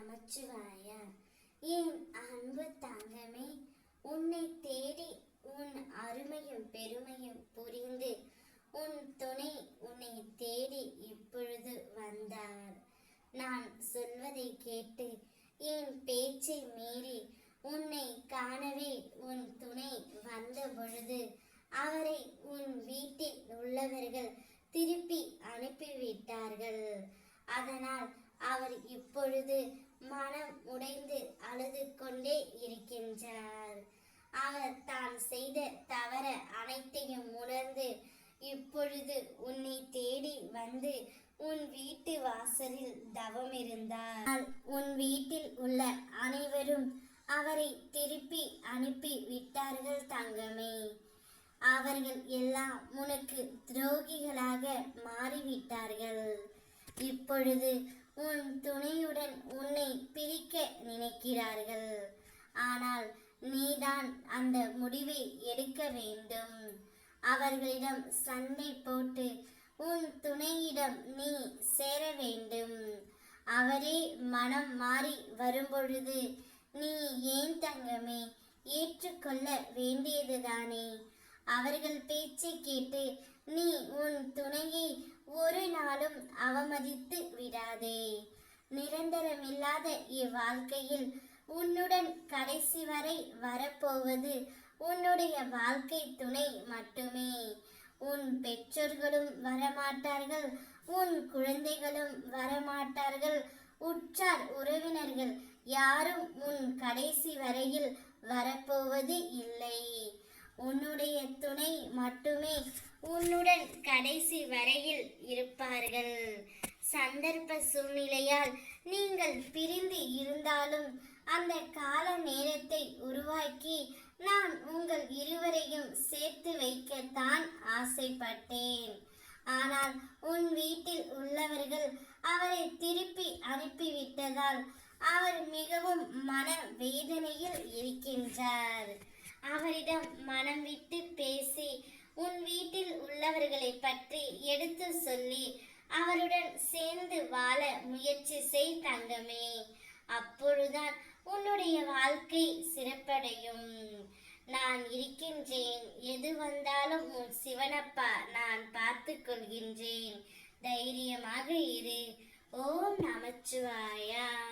நமச்சிவாயா என் அன்பு தங்கமே உன்னை தேடி உன் அருமையும் பெருமையும் புரிந்து உன் துணை உன்னை தேடி இப்பொழுது வந்தார். நான் சொல்வதை கேட்டு என் பேச்சை மீறி உன்னை காணவே உன் துணை வந்த பொழுது அவரை உன் வீட்டில் உள்ளவர்கள் திருப்பி அனுப்பிவிட்டார்கள். அதனால் அவர் இப்பொழுது மனம் உடைந்து அழுது கொண்டே இருக்கின்றார். அவர் தான் செய்த தவற அனைத்தையும் உணர்ந்து இப்பொழுது உன்னை தேடி வந்து உன் வீட்டு வாசலில் தவம் இருந்தார். உன் வீட்டில் உள்ள அனைவரும் அவரை திருப்பி அனுப்பி விட்டார்கள் தங்கமே. அவர்கள் எல்லாம் உனக்கு துரோகிகளாக மாறிவிட்டார்கள். இப்பொழுது உன் துணையுடன் உன்னை பிரிக்க நினைக்கிறார்கள். ஆனால் நீதான் அந்த முடிவை எடுக்க வேண்டும். அவர்களிடம் சண்டை போட்டு உன் துணையிடம் நீ சேர வேண்டும். அவரே மனம் மாறி வரும்பொழுது நீ ஏன் தங்கமே ஏற்றுக்கொள்ள வேண்டியதுதானே? அவர்கள் பேச்சை கேட்டு நீ உன் துணையை ஒரு நாளும் அவமதித்து விடாதே நிரந்தரமில்லாத இவ்வாழ்க்கையில் உன்னுடன் கடைசி வரை வரப்போவது உன்னுடைய வாழ்க்கை துணை மட்டுமே. உன் பெற்றோர்களும் வரமாட்டார்கள் உன் குழந்தைகளும் வரமாட்டார்கள் உற்றார் உறவினர்கள் யாரும் உன் கடைசி வரையில் வரப்போவது இல்லை. உன்னுடைய துணை மட்டுமே உன்னுடன் கடைசி வரையில் இருப்பார்கள். சந்தர்ப்ப சூழ்நிலையால் நீங்கள் பிரிந்து இருந்தாலும் அந்த கால நேரத்தை உருவாக்கி நான் உங்கள் இருவரையும் சேர்த்து வைக்கத்தான் ஆசைப்பட்டேன். ஆனால் உன் வீட்டில் உள்ளவர்கள் அவரை திருப்பி அனுப்பிவிட்டதால் அவர் மிகவும் மன வேதனையில் இருக்கின்றார். அவரிடம் மனம் விட்டு பேசி உன் வீட்டில் உள்ளவர்களை பற்றி எடுத்து சொல்லி அவருடன் சேர்ந்து வாழ முயற்சி செய் தங்கமே. அப்பொழுதுதான் உன்னுடைய வாழ்க்கை சிறப்படையும். நான் இருக்கின்றேன். எது வந்தாலும் உன் சிவனப்பா நான் பார்த்து கொள்கின்றேன். தைரியமாக இரு. ஓம் நமச்சிவாயா.